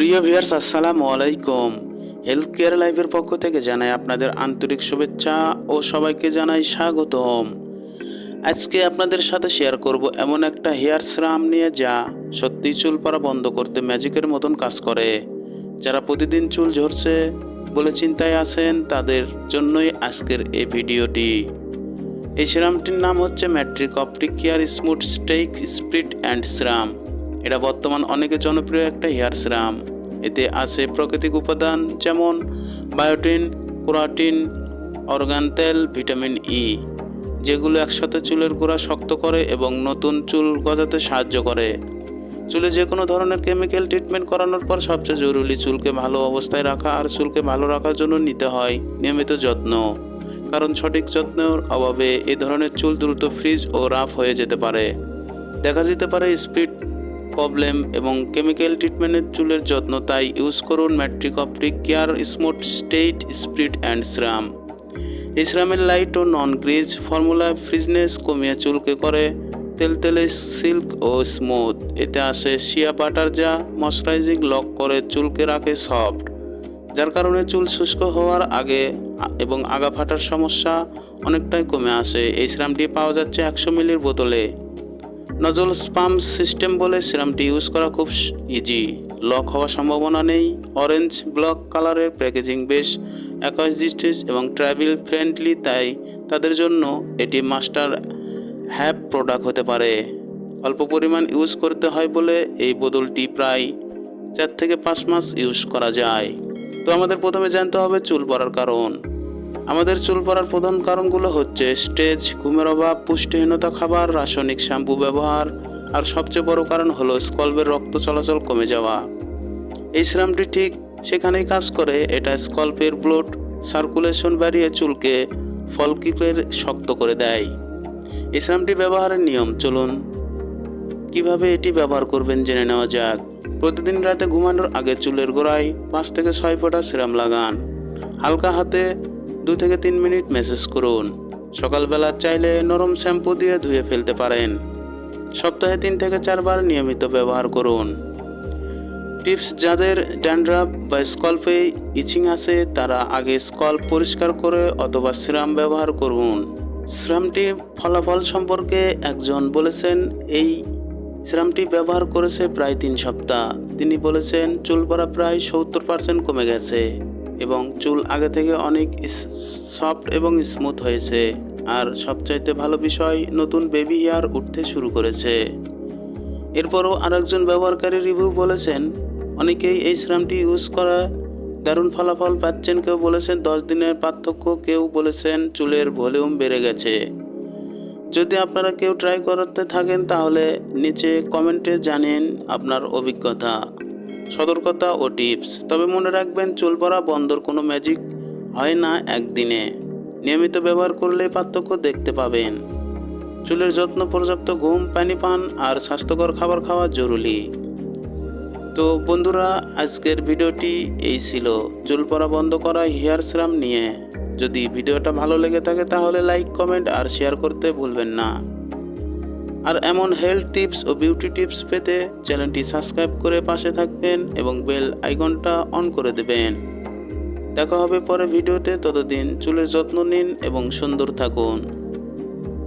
প্রিয় ভিউয়ার্স, আসসালামু আলাইকুম। হেলথ কেয়ার লাইফের পক্ষ থেকে জানাই আপনাদের আন্তরিক শুভেচ্ছা ও সবাইকে জানাই স্বাগতম। আজকে আপনাদের সাথে শেয়ার করব এমন একটা হেয়ার সিরাম নিয়ে যা সত্যি চুল পড়া বন্ধ করতে ম্যাজিকের মতন কাজ করে। যারা প্রতিদিন চুল ঝরছে বলে চিন্তায় আছেন, তাদের জন্যই আজকের এই ভিডিওটি। এই সিরামটির নাম হচ্ছে Matrix optic care smooth straight split end serum. এটা বর্তমান অনেকে জনপ্রিয় একটা হেয়ার সিরাম। এতে আছে প্রাকৃতিক উপাদান যেমন বায়োটিন কোরাটিন অর্গান তেল, ভিটামিন ই, যেগুলো একসাথে চুলের গোড়া শক্ত করে এবং নতুন চুল গজাতে সাহায্য করে। চুলে যে কোনো ধরনের কেমিক্যাল ট্রিটমেন্ট করানোর পর সবচেয়ে জরুরি চুলকে ভালো অবস্থায় রাখা আর চুলকে ভালো রাখার জন্য নিতে হয় নিয়মিত যত্ন। কারণ সঠিক যত্নের অভাবে এ ধরনের চুল দ্রুত ফ্রিজ ও রাফ হয়ে যেতে পারে। দেখা যেতে পারে স্পিড প্রবলেম এবং কেমিক্যাল ট্রিটমেন্টের চুলের যত্ন, তাই ইউজ করুন Matrix optic care smooth straight spirit and serum এই শ্রামের লাইট ও নন গ্রিজ ফর্মুলা ফ্রিজনেস কমিয়ে চুলকে করে। তেলতেলে সিল্ক ও স্মুথ এতে আসে শিয়া বাটার যা ময়শ্চারাইজিং লক করে চুলকে রাখে সফট যার কারণে চুল শুষ্ক হওয়ার আগে এবং আগা ফাটার সমস্যা অনেকটাই কমে আসে। এই সিরামটি পাওয়া যাচ্ছে একশো মিলির বোতলে। নজল স্পাম সিস্টেম বলে সিরামটি ইউজ করা খুব ইজি লক হওয়ার সম্ভাবনা নেই। অরেঞ্জ ব্লক কালারের প্যাকেজিং বেশ একাশ ডিস্টেজ এবং ট্রাভেল ফ্রেন্ডলি, তাই তাদের জন্য এটি মাস্টার হ্যাপ প্রোডাক্ট হতে পারে। অল্প পরিমাণ ইউজ করতে হয় বলে এই বোতলটি প্রায় চার থেকে পাঁচ মাস ইউজ করা যায়। তো আমাদের প্রথমে জানতে হবে চুল পড়ার কারণ। আমাদের চুল পড়ার প্রধান কারণগুলো হচ্ছে স্টেজ, ঘুমের অভাব, পুষ্টিহীনতা খাবার, রাসায়নিক শ্যাম্পু ব্যবহার, আর সবচেয়ে বড় কারণ হলো স্কল্পের রক্ত চলাচল কমে যাওয়া। এই সিরামটি ঠিক সেখানেই কাজ করে, এটা স্কল্পের ব্লড সার্কুলেশন বাড়িয়ে চুলকে ফলকিকের শক্ত করে দেয়। এই সিরামটি ব্যবহারের নিয়ম, চলুন কীভাবে এটি ব্যবহার করবেন জেনে নেওয়া যাক। প্রতিদিন রাতে ঘুমানোর আগে চুলের গোড়ায় পাঁচ থেকে ছয় ফোঁটা সিরাম লাগান। হালকা হাতে দু থেকে তিন মিনিট মেসেজ করুন। সকালবেলা চাইলে নরম শ্যাম্পু দিয়ে ধুয়ে ফেলতে পারেন। সপ্তাহে তিন থেকে চারবার নিয়মিত ব্যবহার করুন। টিপস যাদের ড্যান্ড্রাফ বা স্কল্পে ইচিং আছে, তারা আগে স্কল্প পরিষ্কার করে অথবা সিরাম ব্যবহার করুন। সিরামটি ফলাফল সম্পর্কে একজন বলেছেন, এই সিরামটি ব্যবহার করেছে প্রায় তিন সপ্তাহ। তিনি বলেছেন, চুল পড়া প্রায় সত্তর পার্সেন্ট কমে গেছে। এবং চুল আগে থেকে অনেক সফট এবং স্মুথ হয়েছে। আর সবচাইতে ভালো বিষয়, নতুন বেবি হেয়ার উঠতে শুরু করেছে। এরপরও আরেকজন ব্যবহারকারী রিভিউ বলেছেন, অনেকেই এই সিরামটি ইউজ করা দারুণ ফলাফল পাচ্ছেন। কেউ বলেছেন, দশ দিনের পার্থক্য। কেউ বলেছেন, চুলের ভলিউম বেড়ে গেছে। যদি আপনারা কেউ ট্রাই করাতে থাকেন, তাহলে নিচে কমেন্টে জানেন আপনার অভিজ্ঞতা। সতর্কতা ও টিপস। তবে মনে রাখবেন, চুল পড়া বন্ধর কোনো ম্যাজিক হয় না একদিনে। নিয়মিত ব্যবহার করলে পার্থক্য দেখতে পাবেন। চুলের যত্ন, পর্যাপ্ত ঘুম, পানি পান আর স্বাস্থ্যকর খাবার খাওয়া জরুরি। তো বন্ধুরা, আজকের ভিডিওটি এই ছিল। চুল পড়া বন্ধ করা হেয়ার সিরাম নিয়ে। যদি ভিডিওটা ভালো লেগে থাকে তাহলে লাইক কমেন্ট আর শেয়ার করতে ভুলবেন না। আর এমন হেলথ টিপস ও বিউটি টিপস পেতে চ্যানেলটি সাবস্ক্রাইব করে পাশে থাকবেন এবং বেল আইকনটা অন করে দেবেন। দেখা হবে পরে ভিডিওতে, ততদিন চুলের যত্ন নিন এবং সুন্দর থাকুন।